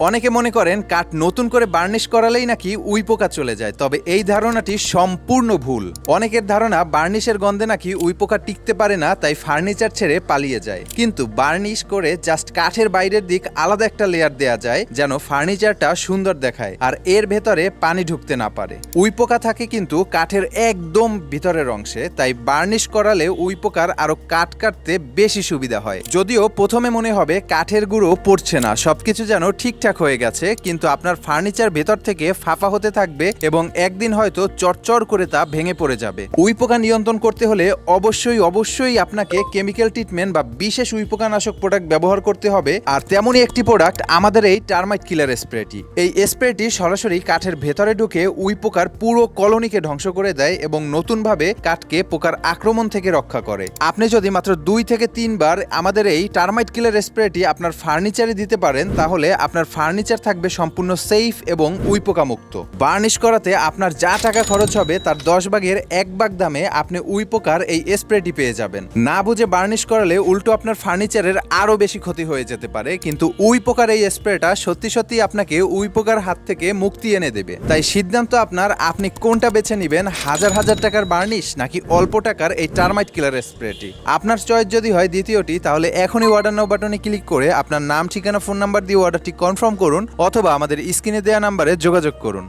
অনেকে মনে করেন কাঠ নতুন করে বার্নিশ করালেই নাকি উই পোকা চলে যায়, তবে এই ধারণাটি সম্পূর্ণ ভুল। অনেকের ধারণা বার্নিশের গন্ধে নাকি উই পোকা টিকতে পারে না, তাই ফার্নিচার ছেড়ে পালিয়ে যায়। কিন্তু বার্নিশ করে জাস্ট কাঠের বাইরের দিক আলাদা একটা লেয়ার দেয়া যায়, যেন ফার্নিচারটা সুন্দর দেখায়, আর এর ভেতরে পানি ঢুকতে না পারে। উই পোকা থাকে কিন্তু কাঠের একদম ভিতরের অংশে, তাই বার্নিশ করালে উই পোকার আরও কাট কাটতে বেশি সুবিধা হয়। যদিও প্রথমে মনে হবে কাঠের গুঁড়ো পড়ছে না, সবকিছু যেন ঠিকঠাক হয়ে গেছে, কিন্তু আপনার ফার্নিচার ভেতর থেকে ফাঁপা হতে থাকবে এবং একদিন হয়তো চরচর করে তা ভেঙে পড়ে যাবে। উই পোকা নিয়ন্ত্রণ করতে হলে অবশ্যই অবশ্যই আপনাকে কেমিক্যাল ট্রিটমেন্ট বা বিশেষ উই পোকানাশক প্রোডাক্ট ব্যবহার করতে হবে, আর তেমনই একটি প্রোডাক্ট আমাদের এই টার্মাইট কিলার স্প্রেটি। এই স্প্রেটি সরাসরি কাঠের ভেতরে ঢুকে উই পোকার পুরো কলোনিকে ধ্বংস করে দেয় এবং নতুনভাবে কাঠকে পোকার আক্রমণ থেকে রক্ষা করে। আপনি যদি মাত্র দুই থেকে তিনবার আমাদের এই টার্মাইট কিলার স্প্রেটি আপনার ফার্নিচারে দিতে পারেন, তাহলে আপনার ফার্নিচার থাকবে সম্পূর্ণ সেফ এবং উইপোকা মুক্ত বার্নিশ করাতে আপনার যা টাকা খরচ হবে তার দশ ভাগের এক ভাগ দামে আপনি উইপোকার এই স্প্রেটি পেয়ে যাবেন। না বুঝে বার্নিশ করালে উল্টো আপনার ফার্নিচারের আরও বেশি ক্ষতি হয়ে যেতে পারে, কিন্তু উইপোকার এই স্প্রেটা সত্যি সত্যি আপনাকে উইপোকার হাত থেকে মুক্তি এনে দেবে। তাই সিদ্ধান্ত আপনার, আপনি কোনটা বেছে নেবেন, হাজার হাজার টাকার বার্নিশ নাকি অল্প টাকার এই টার্মাইট কিলার স্প্রেটি আপনার চয়েস যদি হয় দ্বিতীয়টি, তাহলে এখনই অর্ডার নাও বাটনে ক্লিক করে আপনার নাম, ঠিকানা ফোন নাম্বার দিয়ে অর্ডারটি কনফার্ম করুন অথবা আমাদের স্ক্রিনে দেওয়া নাম্বারে যোগাযোগ করুন।